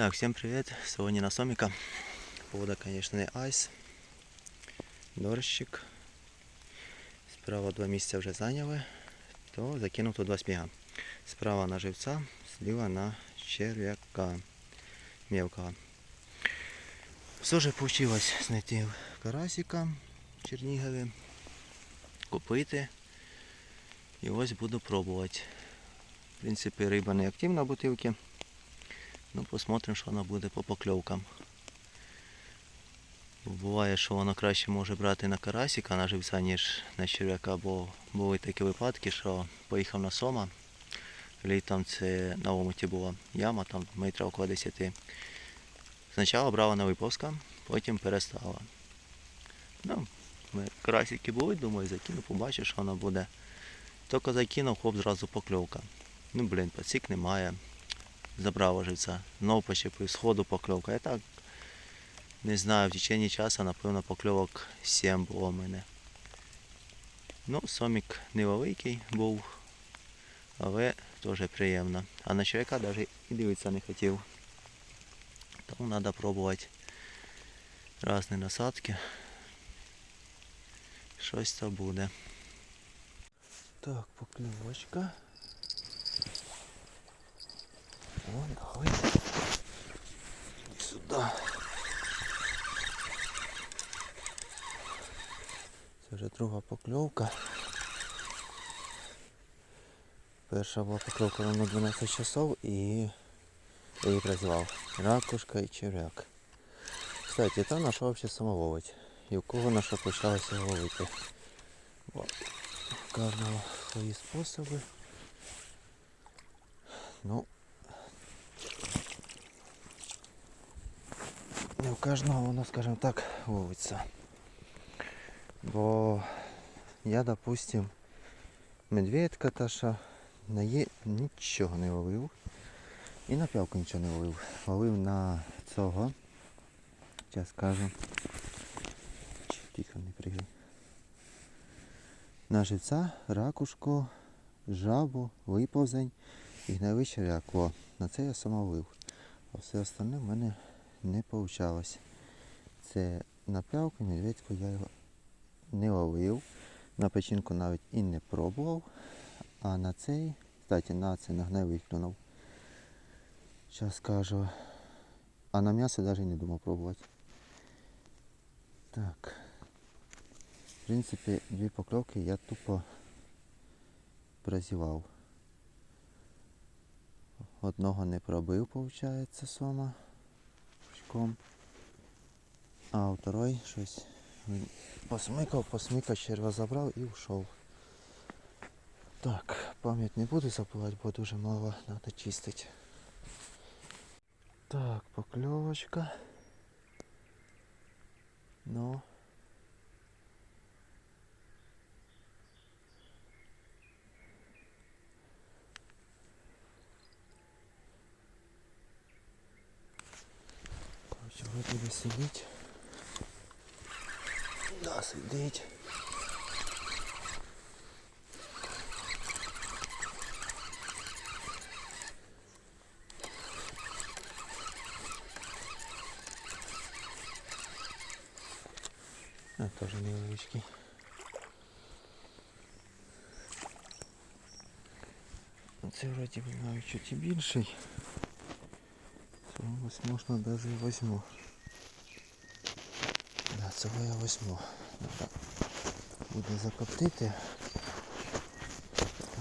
Так, всім привіт. Сьогодні на Соміка. Погода, звісно, не айс. Дорщик. Справа два місця вже зайняли, то закинув тут два спіга. Справа на живця, зліва на черв'яка мелкого. Все ж вийшло знайти карасика в Чернігові, купити. І ось буду пробувати. В принципі, риба не активна в бутилці. Ну, посмотрим, що вона буде по покльовкам. Буває, що воно краще може брати на карасика, на живця, ніж на черв'яка, бо були такі випадки, що поїхав на сома. Літом це на омуті була яма, там метра около 10. Спочатку брала на виповська, потім перестала. Ну, карасики були, думаю, закину, побачу, що воно буде. Тільки закинув, хоп, зразу покльовка. Ну, блін, пацік немає забрав живця. Знов почепив, сходу покльовка. Я так не знаю, в течение часу, напевно, покльовок 7 було в мене. Ну, сомік невеликий був, але теж приємно. А на чоловіка навіть і дивитися не хотів. Тому треба пробувати різні насадки. Щось то буде. Так, покльовочка. О, давай. Сюда. Це вже друга покльовка. Перша була покльовка на 12 часов і я її прозивав. Ракушка і черв'як. Кстати, там на що взагалі самоловить. І у кого на що почалося ловити. Кожного свої способи. Ну, не у кожного воно, скажімо так, ловиться. Бо я, допустим, медведка та що на є нічого не ловив. І на п'явку нічого не ловив. Ловив на цього. Зараз скажу. Тихо не пригай. На живця, ракушку, жабу, виповзень і гнилий черв'як. О, на це я сама ловив. А все остальне в мене не вийшло. Це на п'явку, медведьку я його не ловив. На печінку навіть і не пробував. А на цей, кстати, на це на гнилий клюнув. Зараз скажу. А на м'ясо навіть не думав пробувати. Так. В принципі, дві покльовки я тупо прозівав. Одного не пробив, виходить, сома пучком. А второй щось посмикав, посмикав, черва забрав і ушов. Так, пам'ять не буду запивати, бо дуже мало треба чистити. Так, покльовочка. Ну. Короче, вроде би сидить. Да, сидить. А, тоже невеличкий. Це вроді би навіть чуть і більший. Цього ось можна і возьму. Да, цього я возьму. Надо буде закоптити.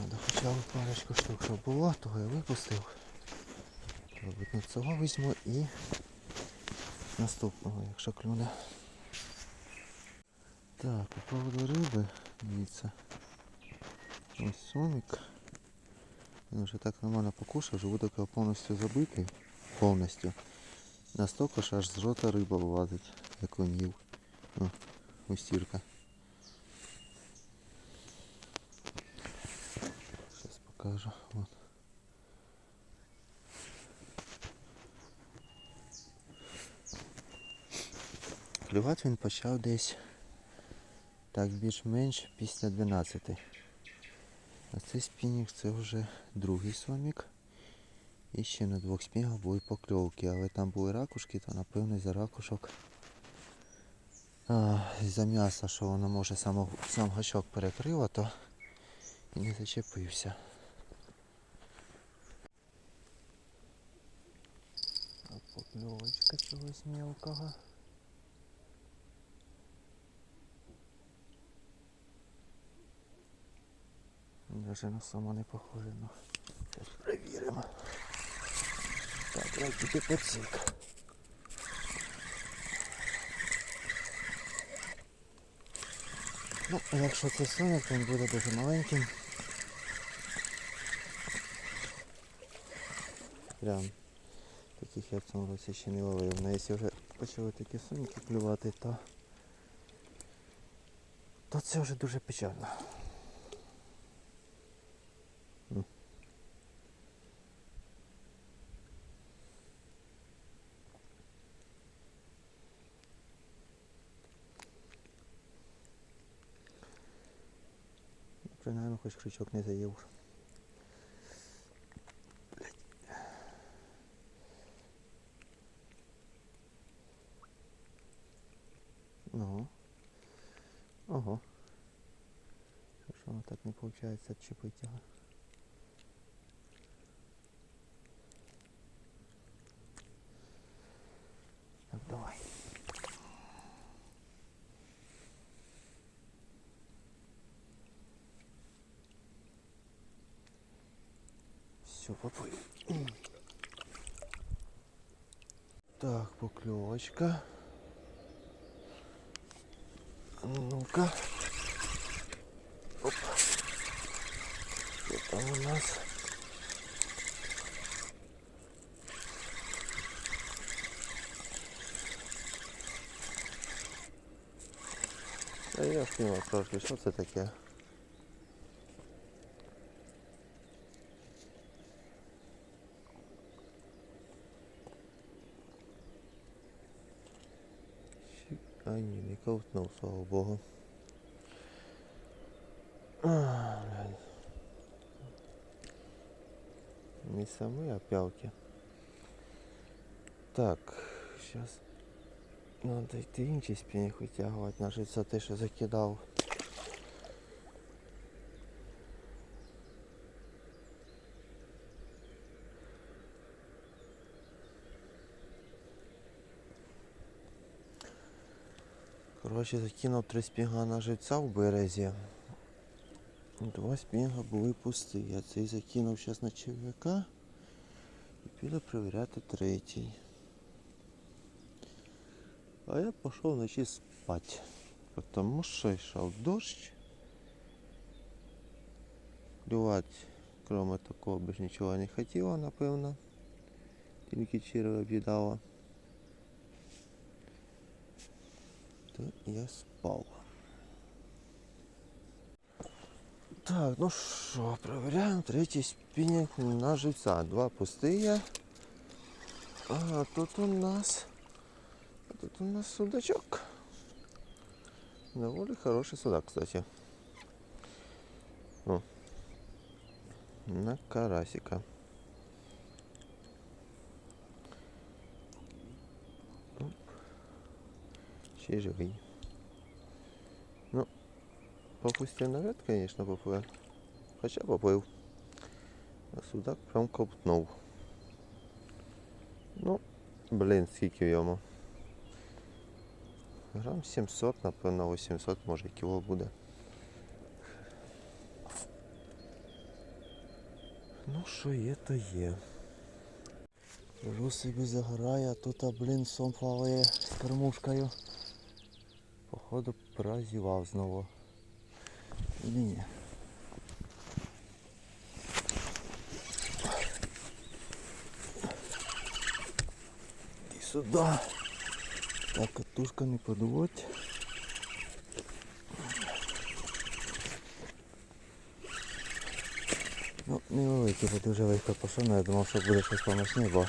Надо хоча б парочку штук, щоб було, того я випустив. Мабуть, цього візьму і наступного, якщо клюне. Так, по поводу риби, дивіться. Ось сомик. Він вже так нормально покушав, животик його повністю забитий. Повністю. Настільки ж аж з рота риба вилазить, як він їв. О, устірка. Зараз покажу. От. Клювати він почав десь так більш-менш після 12. А цей спінінг це вже другий сомік. І ще на двох смігах були покльовки, але там були ракушки, то напевно за ракушок. А, за м'яса, що воно може само, сам гачок перекрило, то і не зачепився. А покльовочка чогось мелкого. Даже на само не похоже, но сейчас проверим. Так, я тільки поцик. Ну, якщо це соняк, то він буде дуже маленьким. Прям таких я в році ще не ловив. Ну, якщо вже почали такі соняки клювати, то, то це вже дуже печально. Принаймні хоч крючок не заїв. Ну. Ого. Що ж воно так не виходить відчепити його? Так, давай. Все, поплыли. Так, поклевочка. Ну-ка. Оп. Что там у нас? Та я снимав трошки, що це таке? А ні, не ковтнув, слава Богу. Не самі, а пялки. Так, зараз Надо йти інший спінінг витягувати, наше за те, що закидав. Коротше, закинув три спінга на живця в березі. Два спінга були пусті. Я цей закинув зараз на черв'яка і піду перевіряти третій. А я пошел вночі спать, потому що йшов дощ. Клювати, кроме такого, більш нічого не хотіло, напевно. Тільки черви об'їдала. То я спав. Так, ну що, проверяємо третій спінінг на живця. Два пустые. А тут у нас Тут у нас судачок. Довольно хороший судак, кстати. О. На карасика. Ще живий. Ну, попустив навряд, конечно, поплив. Хоча поплив. А судак прям ковтнув. Ну, блін, скільки йому. Грам 700, напевно, 800, може кіло буде. Ну що є, то є. Кажу собі загорає, а тут, а, блін, сом плаває з кормушкою. Походу прозівав знову. Ні, ні. І сюди. Так, катушка не подводь. Ну, невеликий, бо дуже легко пішов, але я думав, що буде щось помощне, бо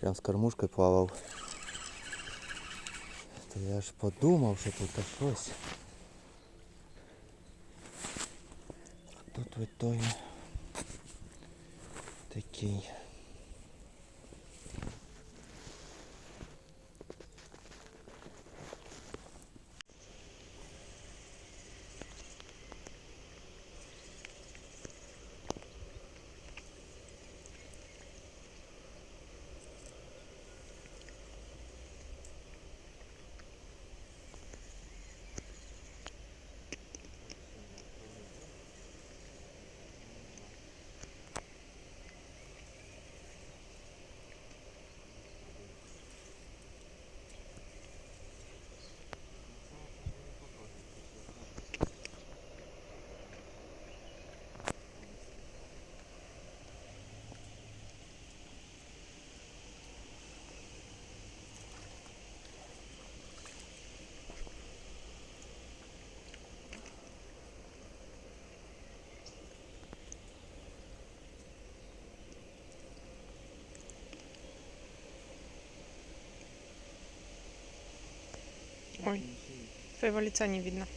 прям з кормушкою плавав. То я ж подумав, що тут щось. Тут в итоге такий Ой, твоего лица не видно.